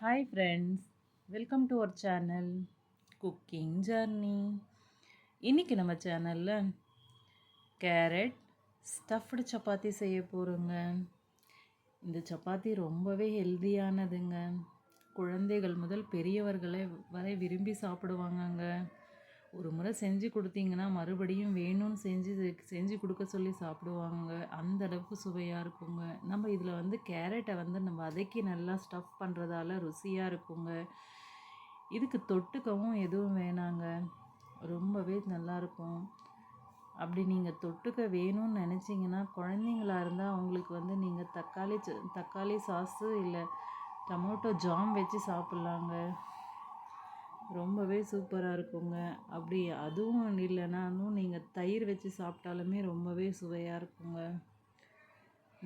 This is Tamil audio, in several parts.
Hi friends welcome to our channel cooking journey இன்றைக்கி நம்ம சேனலில் கேரட் ஸ்டஃப்டு சப்பாத்தி செய்ய போகிறோங்க இந்த சப்பாத்தி ரொம்பவே ஹெல்தியானதுங்க குழந்தைகள் முதல் பெரியவர்களை வரை விரும்பி சாப்பிடுவாங்கங்க. ஒரு முறை செஞ்சு கொடுத்தீங்கன்னா மறுபடியும் வேணும்னு செஞ்சு செஞ்சு கொடுக்க சொல்லி சாப்பிடுவாங்க. அந்த அளவுக்கு சுவையாக இருக்குங்க. நம்ம இதில் வந்து கேரட்டை வந்து நம்ம வதக்கி நல்லா ஸ்டஃப் பண்ணுறதால ருசியாக இருக்குங்க. இதுக்கு தொட்டுக்கவும் எதுவும் வேணாங்க. ரொம்பவே நல்லாயிருக்கும் அப்படி நீங்கள் தொட்டுக்க வேணும்னு நினச்சிங்கன்னா குழந்தைங்களா இருந்தால் அவங்களுக்கு வந்து நீங்கள் தக்காளி தக்காளி சாஸு இல்லை டமோட்டோ ஜாம் வச்சு சாப்பிட்லாங்க. ரொம்பவே சூப்பராக இருக்குங்க. அப்படி அதுவும் இல்லைனாலும் நீங்கள் தயிர் வச்சு சாப்பிட்டாலுமே ரொம்பவே சுவையாக இருக்குங்க.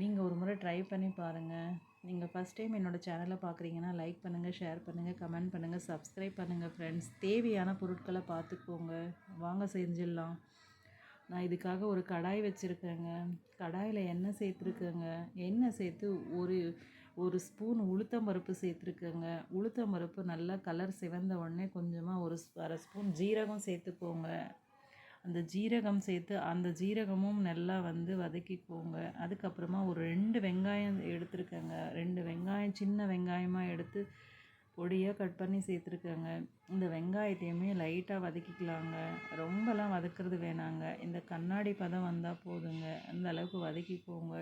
நீங்கள் ஒரு முறை ட்ரை பண்ணி பாருங்கள் நீங்கள் ஃபஸ்ட் டைம் என்னோடய சேனலை பார்க்குறீங்கன்னா லைக் பண்ணுங்கள் ஷேர் பண்ணுங்கள் கமெண்ட் பண்ணுங்கள் சப்ஸ்கிரைப் பண்ணுங்கள் ஃப்ரெண்ட்ஸ் தேவையான பொருட்களை பார்த்துக்கோங்க. வாங்க செஞ்சிடலாம். நான் இதுக்காக ஒரு கடாய் வச்சுருக்கேங்க. கடாயில் எண்ணெய் சேர்த்துருக்கேங்க. எண்ணெய் சேர்த்து ஒரு ஒரு ஸ்பூன் உளுத்தம்பருப்பு உளுத்தம் உளுத்தம்பருப்பு நல்லா கலர் சிவந்த உடனே கொஞ்சமாக ஒரு அரை ஸ்பூன் ஜீரகம் சேர்த்துக்கோங்க. அந்த ஜீரகம் சேர்த்து அந்த ஜீரகமும் நல்லா வந்து வதக்கிக்கோங்க. அதுக்கப்புறமா ஒரு ரெண்டு வெங்காயம் எடுத்துருக்கேங்க. ரெண்டு வெங்காயம் சின்ன வெங்காயமாக எடுத்து பொடியாக கட் பண்ணி சேர்த்துருக்கேங்க. இந்த வெங்காயத்தையுமே லைட்டாக வதக்கிக்கலாங்க. ரொம்பலாம் வதக்கிறது வேணாங்க. இந்த கண்ணாடி பதம் வந்தால் போதுங்க. அந்த அளவுக்கு வதக்கிக்கோங்க.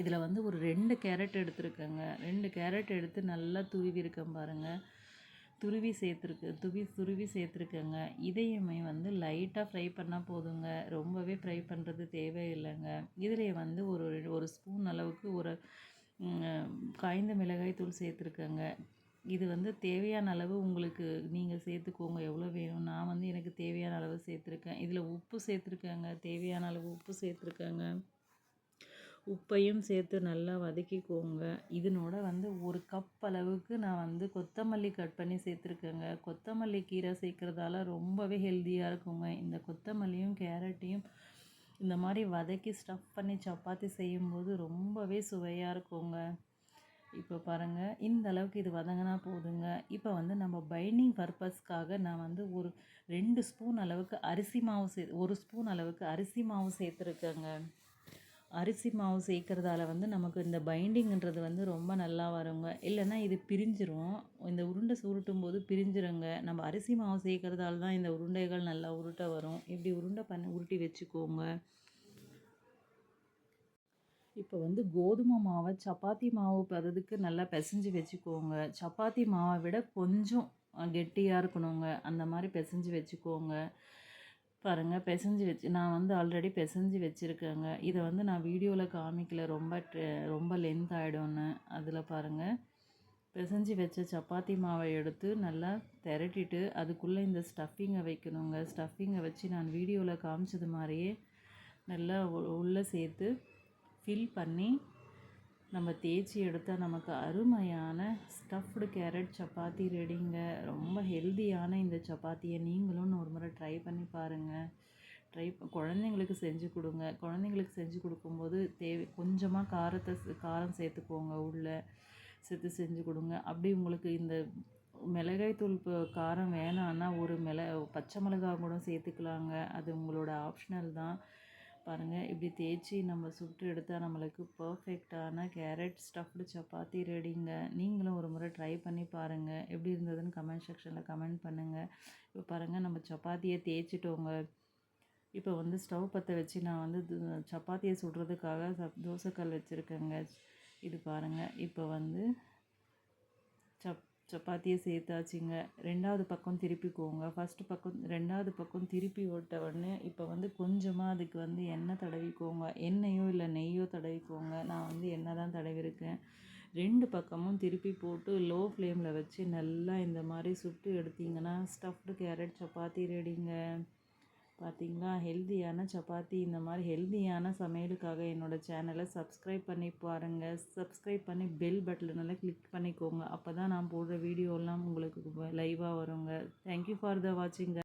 இதில் வந்து ஒரு ரெண்டு கேரட் எடுத்துருக்கேங்க. ரெண்டு கேரட் எடுத்து நல்லா துருவி இருக்கேன் பாருங்கள் துருவி சேர்த்துருக்கு துவி துருவி சேர்த்துருக்கேங்க. இதையுமே வந்து லைட்டாக ஃப்ரை பண்ணால் போதுங்க. ரொம்பவே ஃப்ரை பண்ணுறது தேவையில்லைங்க. இதிலே வந்து ஒரு ஒரு ஸ்பூன் அளவுக்கு ஒரு காய்ந்த மிளகாய் தூள் சேர்த்துருக்கேங்க. இது வந்து தேவையான அளவு உங்களுக்கு நீங்கள் சேர்த்துக்கோங்க. எவ்வளோ வேணும்? நான் வந்து எனக்கு தேவையான அளவு சேர்த்துருக்கேன். இதில் உப்பு சேர்த்துருக்கேங்க. தேவையான அளவு உப்பு சேர்த்துருக்கேங்க. உப்பையும் சேர்த்து நல்லா வதக்கிக்கோங்க. இதனோட வந்து ஒரு கப் அளவுக்கு நான் வந்து கொத்தமல்லி கட் பண்ணி சேர்த்துருக்கேங்க. கொத்தமல்லி கீரை சேர்க்குறதால ரொம்பவே ஹெல்த்தியாக இருக்குங்க. இந்த கொத்தமல்லியும் கேரட்டையும் இந்த மாதிரி வதக்கி ஸ்டஃப் பண்ணி சப்பாத்தி செய்யும்போது ரொம்பவே சுவையாக இருக்குங்க. இப்போ பாருங்கள் இந்த அளவுக்கு இது வதங்கினா போதுங்க. இப்போ வந்து நம்ம பைண்டிங் பர்பஸ்க்காக நான் வந்து ஒரு ரெண்டு ஸ்பூன் அளவுக்கு அரிசி மாவு சே ஒரு ஸ்பூன் அளவுக்கு அரிசி மாவு சேர்த்துருக்கேங்க. அரிசி மாவு சேர்க்குறதால வந்து நமக்கு இந்த பைண்டிங்கிறது வந்து ரொம்ப நல்லா வருங்க. இல்லைன்னா இது பிரிஞ்சிரும். இந்த உருண்டை சுருட்டும் போது பிரிஞ்சிருங்க. நம்ம அரிசி மாவு சேர்க்குறதால தான் இந்த உருண்டைகள் நல்லா உருட்ட வரும். இப்படி உருண்டை பண்ணி உருட்டி வச்சுக்கோங்க. இப்போ வந்து கோதுமை மாவை சப்பாத்தி மாவு பதத்துக்கு நல்லா பிசைஞ்சு வச்சுக்கோங்க. சப்பாத்தி மாவை விட கொஞ்சம் கெட்டியாக இருக்கணுங்க. அந்த மாதிரி பிசைஞ்சு வச்சுக்கோங்க. பாருங்கள் பிசைஞ்சு வச்சு நான் வந்து ஆல்ரெடி பிசைஞ்சு வச்சுருக்கேங்க. இதை வந்து நான் வீடியோவில் காமிக்கல ரொம்ப ரொம்ப லென்த் ஆகிடும்னு அதில் பாருங்கள் பிசைஞ்சு வச்ச சப்பாத்தி மாவை எடுத்து நல்லா திரட்டிட்டு அதுக்குள்ளே இந்த ஸ்டஃபிங்கை வைக்கணுங்க. ஸ்டஃபிங்கை வச்சு நான் வீடியோவில் காமிச்சது மாதிரியே நல்லா உள்ளே சேர்த்து ஃபில் பண்ணி நம்ம தேய்ச்சி எடுத்தால் நமக்கு அருமையான ஸ்டஃப்டு கேரட் சப்பாத்தி ரெடிங்க ரொம்ப ஹெல்த்தியான இந்த சப்பாத்தியை நீங்களும் ஒரு முறை ட்ரை பண்ணி பாருங்கள் ட்ரை குழந்தைங்களுக்கு செஞ்சு கொடுங்க. குழந்தைங்களுக்கு செஞ்சு கொடுக்கும்போது தேவை கொஞ்சமாக காரத்தை காரம் சேர்த்துக்கோங்க உள்ளே. சேர்த்து செஞ்சு கொடுங்க. அப்படி உங்களுக்கு இந்த மிளகாய் தூள் காரம் வேணான்னா ஒரு மிள பச்சை மிளகா கூட சேர்த்துக்கலாங்க. அது உங்களோட ஆப்ஷனல் தான். பாருங்கள் இப்படி தேய்ச்சி நம்ம சுட்டு எடுத்தால் நம்மளுக்கு பர்ஃபெக்டான கேரட் ஸ்டஃப்டு சப்பாத்தி ரெடிங்க நீங்களும் ஒரு முறை ட்ரை பண்ணி பாருங்கள் எப்படி இருந்ததுன்னு கமெண்ட் செக்ஷனில் கமெண்ட் பண்ணுங்கள் இப்போ பாருங்கள் நம்ம சப்பாத்தியை தேய்ச்சிட்டோங்க. இப்போ வந்து ஸ்டவ் பற்ற வச்சு நான் வந்து சப்பாத்தியை சுடுறதுக்காக சப் தோசைக்கல் வச்சுருக்கேங்க. இது பாருங்கள் இப்போ வந்து சப் சப்பாத்தியை சேர்த்தாச்சுங்க. ரெண்டாவது பக்கம் திருப்பிக்கோங்க. ஃபஸ்ட்டு பக்கம் ரெண்டாவது பக்கம் திருப்பி விட்ட உடனே இப்போ வந்து கொஞ்சமாக அதுக்கு வந்து எண்ணெய் தடவிக்கோங்க. எண்ணெயோ இல்லை நெய்யோ தடவிக்கோங்க. நான் வந்து எண்ணெய் தான் தடவிருக்கேன். ரெண்டு பக்கமும் திருப்பி போட்டு லோ ஃப்ளேமில் வச்சு நல்லா இந்த மாதிரி சுட்டு எடுத்திங்கன்னா ஸ்டஃப்டு கேரட் சப்பாத்தி ரெடிங்க பார்த்திங்களா ஹெல்த்தியான சப்பாத்தி. இந்த மாதிரி ஹெல்த்தியான சமையலுக்காக என்னோடய சேனலை சப்ஸ்கிரைப் பண்ணி பாருங்கள் சப்ஸ்கிரைப் பண்ணி பெல் பட்டனெல்லாம் கிளிக் பண்ணிக்கோங்க. அப்போ தான் நான் போடுற வீடியோலாம் உங்களுக்கு லைவாக வருங்க. Thank you for the வாட்சிங்க